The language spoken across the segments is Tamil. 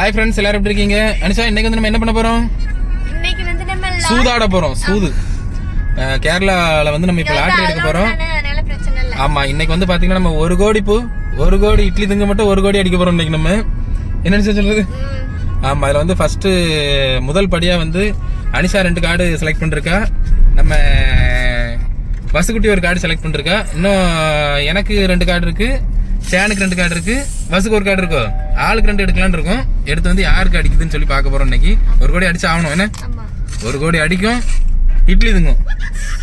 ஹாய் ஃப்ரெண்ட்ஸ் எல்லாரும் எப்படி இருக்கீங்க? அனிஷா இன்னைக்கு வந்து நம்ம என்ன பண்ண போறோம்? இன்னைக்கு வந்து நம்ம சூதாட போறோம் சூது. கேரளால வந்து நம்ம இப்ப லாட்டரி எடுக்க போறோம். ஆமா இன்னைக்கு வந்து பாத்தீங்கன்னா நம்ம ஒரு கோடி பூ ஒரு கோடி இட்லி திங்க மட்டும் ஒரு கோடி அடிக்க போறோம் இன்னைக்கு நம்ம. என்ன சொல்றது. ஆமா அதுல வந்து ஃபர்ஸ்ட் முதல் படியா வந்து அனிஷா ரெண்டு கார்டு செலக்ட் பண்ணிருக்கா. நம்ம வசுக்குட்டி ஒரு கார்டு செலக்ட் பண்ணிருக்கா. இன்னும் எனக்கு ரெண்டு கார்டு இருக்கு. சேனுக்கு ரெண்டு கார்டு இருக்கு. வசுக்கு ஒரு கார்டு இருக்கோ? ஆளுக்கு ரெண்டு எடுக்கலாம்னு இருக்கோம். எடுத்து வந்து யாருக்கு அடிக்குதுன்னு சொல்லி பார்க்க போறோம் இன்னைக்கு. ஒரு கோடி அடிச்சு ஆகணும். என்ன? ஒரு கோடி அடிக்கும். இட்லி திங்கும்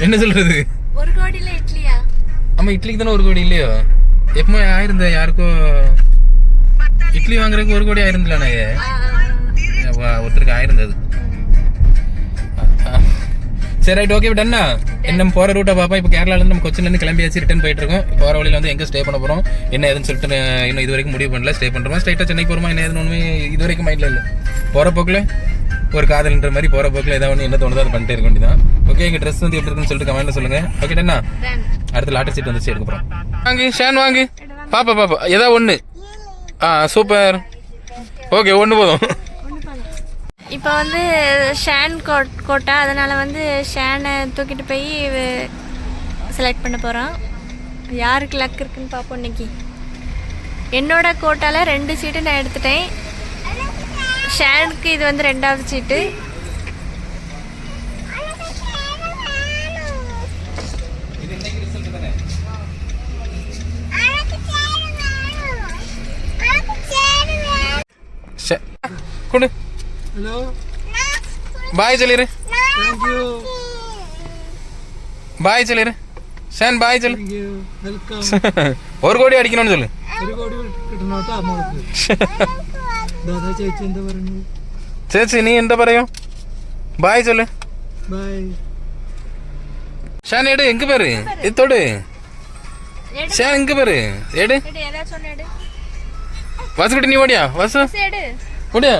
என்ன சொல்றது? ஒரு கோடியில இட்லியா? ஆமா இட்லிக்கு தானே ஒரு கோடி இல்லையோ? எப்பவுமே ஆயிருந்த யாருக்கோ? இட்லி வாங்குறதுக்கு ஒரு கோடி ஆயிருந்தலானே ஒருத்தருக்கு ஆயிருந்தது. சரி ரைட் ஓகே டன்னா என்ன போற ரூட்டை பார்ப்போம். இப்போ கேரளால இருந்து நம்ம கொச்சின்ல இருந்து கிளம்பியாச்சு ரிட்டர்ன் போயிட்டு இருக்கோம் போற வழியில வந்து எங்க ஸ்டே பண்ண போறோம்? என்ன ஏதுன்னு சொல்லிட்டு இன்னும் இது வரைக்கும் முடிவு பண்ணல. ஸ்டே பண்றோமா? ஸ்ட்ரைட்டா சென்னை போறோமா? என்ன ஏதுன்னு ஒண்ணுமே இது வரைக்கும் மைண்ட்ல இல்ல. போற போக்குல ஒரு காதல்ன்ற மாதிரி போற போக்குல ஏதாவது ஒன்று என்ன தோணுதோ அதை பண்ணிட்டே இருக்க வேண்டியதான் ஓகே எங்க ட்ரெஸ் வந்து எப்படி இருக்குன்னு சொல்லிட்டு கமெண்ட்ல சொல்லுங்க. Okay done. அடுத்து லாட்டரி சீட் வந்துச்சு எடுக்க போறோம். வாங்கு ஷேன் வாங்கு. பாப்பா பாப்பா. ஏதாவது ஒண்ணு? ஆ சூப்பர் ஓகே ஒண்ணு போதும். இப்போ வந்து ஷேன் கோட் கோட்டா அதனால வந்து ஷேனை தூக்கிட்டு போய் செலக்ட் பண்ண போகிறோம் யாருக்கு லக் இருக்குன்னு பார்ப்போம் இன்னைக்கு. என்னோட கோட்டால ரெண்டு சீட்டு நான் எடுத்துட்டேன். ஷேனுக்கு இது வந்து ரெண்டாவது சீட்டு ஷே- கொடு. Hello. Bye, Jalir. Thank you. Bye, Jalir. സെൻ ബൈ ചെൽ ഒരു കോടി അടിക്കണോ ചെൽ ചേച്ചി നീ എന്താ പറയൂ? ബൈ ചെൽ ഷാൻ എട് എങ്ക് പേര്? ഇത്തോട് ഷാൻ എങ്ക് പേര്? എട്. വസ് കിട്ടി നീ ഓടിയാ? വസ്. ഓടിയാ?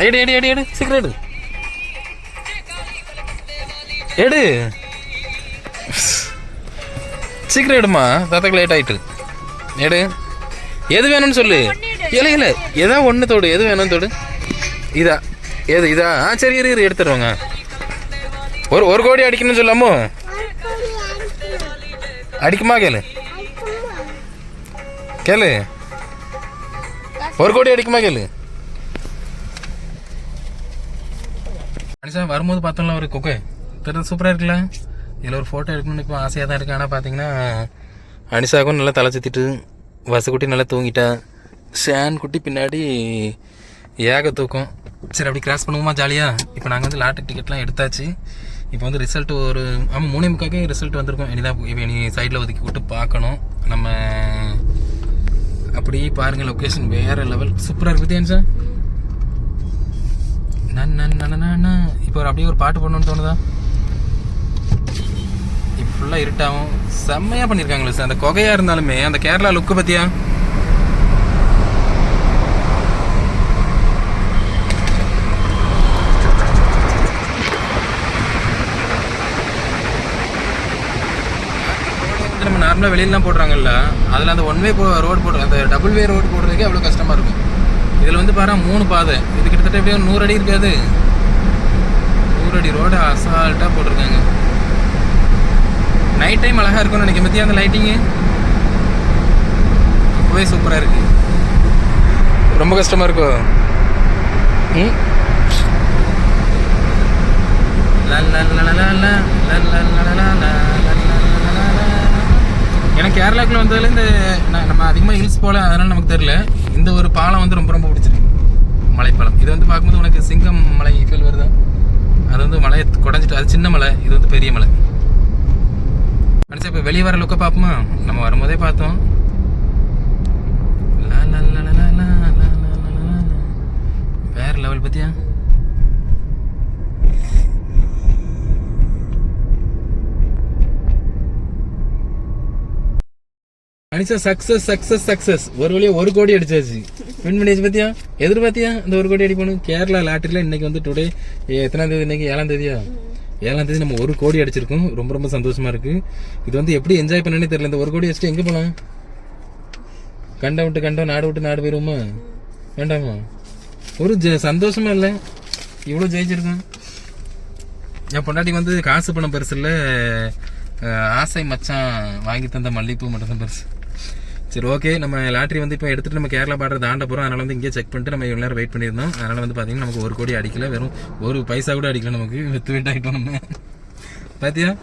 எடு எடு எடு எடு சீக்கிரம் எடு எடு சீக்கிரம் எடுமா தாத்தாக்கு லேட் ஆயிட்டு எடு எது வேணும்னு சொல்லு? இல்ல இல்ல எதா ஒன்று தோடு எது வேணும் தோடு இதா எது இதா ஆ சரி இரு இரு எடுத்துருவாங்க ஒரு ஒரு கோடி அடிக்கணும்னு சொல்லாமோ அடிக்குமா கேளு கேளு ஒரு கோடி அடிக்குமா கேளு ஆக்சுவலாக வரும்போது பார்த்தோம்ல ஒரு கொக்கை. தெரிஞ்சு சூப்பராக இருக்குல்ல? இதில் ஒரு ஃபோட்டோ எடுக்கணும்னு இப்போ ஆசையாக தான் இருக்குது ஆனால் பார்த்தீங்கன்னா அனிஷாக்கும் நல்லா தலை சுற்றிட்டு வசக்குட்டி நல்லா தூங்கிட்டா ஷேன் குட்டி பின்னாடி ஏக தூக்கம். சரி அப்படி கிராஸ் பண்ணுவோமா ஜாலியாக இப்போ நாங்கள் வந்து லாட்டரி டிக்கெட்லாம் எடுத்தாச்சு. இப்போ வந்து ரிசல்ட் ஒரு ஆமாம் மூணே முக்காக்கே ரிசல்ட் வந்திருக்கோம். இனிதான் இப்போ இனி சைடில் ஒதுக்கி விட்டு பார்க்கணும். நம்ம அப்படியே பாருங்கள் லொக்கேஷன் வேறு லெவல் சூப்பராக இருக்குது அனிஷா சார் இப்போ ஒரு அப்படியே ஒரு பாட்டு போடணும்னு தோணுதா? இப்போ ஃபுல்லாக இருட்டாகும் செம்மையாக பண்ணியிருக்காங்களே சார் அந்த குகையாக இருந்தாலுமே அந்த கேரளா லுக்கு பற்றியா நம்ம நார்மலாக வெளியிலலாம் போடுறாங்கல்ல. அதில் அந்த ஒன் வே போ ரோடு போடுற அந்த டபுள் வே ரோடு போடுறதுக்கே அவ்வளோ கஷ்டமாக இருக்கும். இதில் வந்து பாரு மூணு பாதை இது கிட்டத்தட்ட எப்படியும் நூறு அடி இருக்காது நூறு அடி ரோடு அசால்ட்டாக போட்டிருக்காங்க நைட் டைம் அழகாக இருக்கும்னு நினைக்க பற்றியா அந்த லைட்டிங்கு ரொம்பவே சூப்பராக இருக்குது ரொம்ப கஷ்டமாக இருக்கும் ம் லா லா லா லா லா லா லா லா லா லா எனக்கு கேரளாக்குள்ள வந்ததுல இந்த நம்ம அதிகமாக ஹில்ஸ் போகல அதனால நமக்கு தெரில இந்த ஒரு பாலம் வந்து ரொம்ப ரொம்ப பிடிச்சிருக்கு. மலைப்பாலம். இது வந்து பார்க்கும்போது உனக்கு சிங்கம் மலை ஃபீல் வருதா? அது வந்து மலையை குடஞ்சிட்டு அது சின்ன மலை இது வந்து பெரிய மலை. மனுஷன் இப்போ வெளியே வர லுக்கை பார்ப்போமா? நம்ம வரும்போதே பார்த்தோம். வேற லெவல் பற்றியா அனிஷா சக்சஸ் சக்சஸ் சக்சஸ் ஒரு வழியா ஒரு கோடி அடிச்சாச்சு. வின் பண்ணியாச்சு பாத்தியா? எதிர்பார்த்தியா இந்த ஒரு கோடி அடிப்பணும் கேரளா லாட்டரியில இன்னைக்கு வந்து டுடே எத்தனாம் தேதி இன்னைக்கு? ஏழாம் தேதியா? ஏழாம் தேதி நம்ம ஒரு கோடி அடிச்சிருக்கோம். ரொம்ப ரொம்ப சந்தோஷமா இருக்கு. இது வந்து எப்படி என்ஜாய் பண்ணனே தெரியல. இந்த ஒரு கோடி வச்சுட்டு எங்க போலாம்? கண்டம் விட்டு கண்டம் நாடு விட்டு நாடு போயிருவோமா? வேண்டாமா? ஒரு ஜ சந்தோஷமா இல்லை. இவ்வளோ ஜெயிச்சிருக்கோம். என் பொண்டாட்டி வந்து காசு பணம் பெருசு இல்லை ஆசை மச்சான் வாங்கி தந்த மல்லிகைப்பூ மட்டும் தான் பெருசு. சரி ஓகே நம்ம லாட்ரி வந்து இப்போ எடுத்துட்டு நம்ம கேரளா பார்டர் தாண்ட போகிறோம் அதனால வந்து இங்கே செக் பண்ணிட்டு நம்ம இவ்வளோ நேரம் வெயிட் பண்ணியிருந்தோம். அதனால வந்து பார்த்தீங்கன்னா நமக்கு ஒரு கோடி அடிக்கல. வெறும் ஒரு பைசா கூட அடிக்கல நமக்கு. வித்து வெயிட் ஆகிட்டோம் நம்ம. பார்த்தியா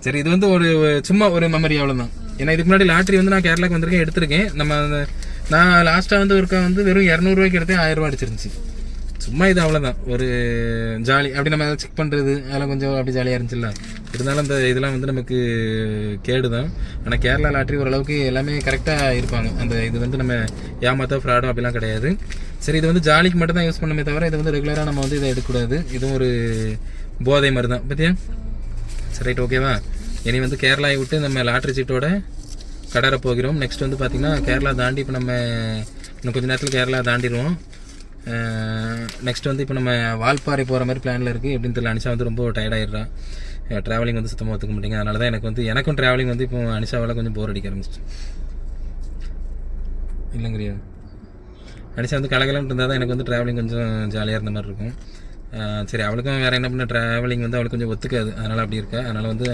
சரி இது வந்து ஒரு சும்மா ஒரு மெமரி அவ்வளோதான் ஏன்னா இதுக்கு முன்னாடி லாட்ரி வந்து நான் கேரளாக்கு வந்திருக்கேன் எடுத்திருக்கேன். நம்ம அந்த- நான் லாஸ்ட்டாக வந்து ஒருக்கா வந்து வெறும் இரநூறுவாய்க்கு எடுத்தேன் ஆயிரம் ரூபா அடிச்சிருந்துச்சு. சும்மா இது அவ்வளோதான் ஒரு ஜாலி அப்படி நம்ம செக் பண்ணுறது அதெல்லாம் கொஞ்சம் அப்படி ஜாலியாக இருந்துச்சுல்ல? இருந்தாலும் அந்த இதெல்லாம் வந்து நமக்கு கேடு தான் ஆனால் கேரளா லாட்ரி ஓரளவுக்கு எல்லாமே கரெக்டாக இருப்பாங்க. அந்த இது வந்து நம்ம ஏமாத்தோ ஃப்ராடோ அப்படிலாம் கிடையாது. சரி இது வந்து ஜாலிக்கு மட்டும் தான் யூஸ் பண்ணுமே தவிர இது வந்து ரெகுலராக நம்ம வந்து இதை எடுக்கக்கூடாது. இதுவும் ஒரு போதை மாதிரி தான் பார்த்தியா சரி ரைட் ஓகேவா இனி வந்து கேரளாவை விட்டு நம்ம லாட்ரி சீட்டோட கடற போகிறோம். நெக்ஸ்ட் வந்து பார்த்திங்கன்னா கேரளா தாண்டி இப்போ நம்ம இன்னும் கொஞ்ச நேரத்தில் கேரளா தாண்டிடுவோம். நெக்ஸ்ட் வந்து இப்போ நம்ம வால்பாறை போகிற மாதிரி பிளானில் இருக்குது எப்படின்னு தெரியல அனிஷா வந்து ரொம்ப டயர்டாயிடுறான் ட்ராவலிங் வந்து சுத்தமாக ஒத்துக்க மாட்டேங்க அதனால தான் எனக்கு வந்து எனக்கும் ட்ராவலிங் வந்து இப்போ அனிஷாவால் கொஞ்சம் போர் அடிக்க ஆரம்பிச்சிச்சு. இல்லைங்கிறியா? அனிஷா வந்து கலகலன்ட்டு இருந்தால் தான் எனக்கு வந்து ட்ராவலிங் கொஞ்சம் ஜாலியாக இருந்த மாதிரி இருக்கும். சரி அவளுக்கும் வேறு என்ன பண்ண ட்ராவலிங் வந்து அவளுக்கு கொஞ்சம் ஒத்துக்காது. அதனால் அப்படி இருக்கா. அதனால் வந்து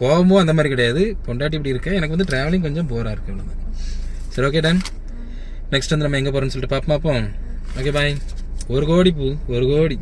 கோபமும் அந்த மாதிரி கிடையாது. பொண்டாட்டி இப்படி இருக்கா? எனக்கு வந்து ட்ராவலிங் கொஞ்சம் போராக இருக்குது அவ்வளோதான் சரி ஓகே டன் நெக்ஸ்ட் வந்து நம்ம எங்கே போகிறோம்னு சொல்லிட்டு பார்ப்போம் அப்போ ஓகே பாய் ஒரு கோடி பூ ஒரு கோடி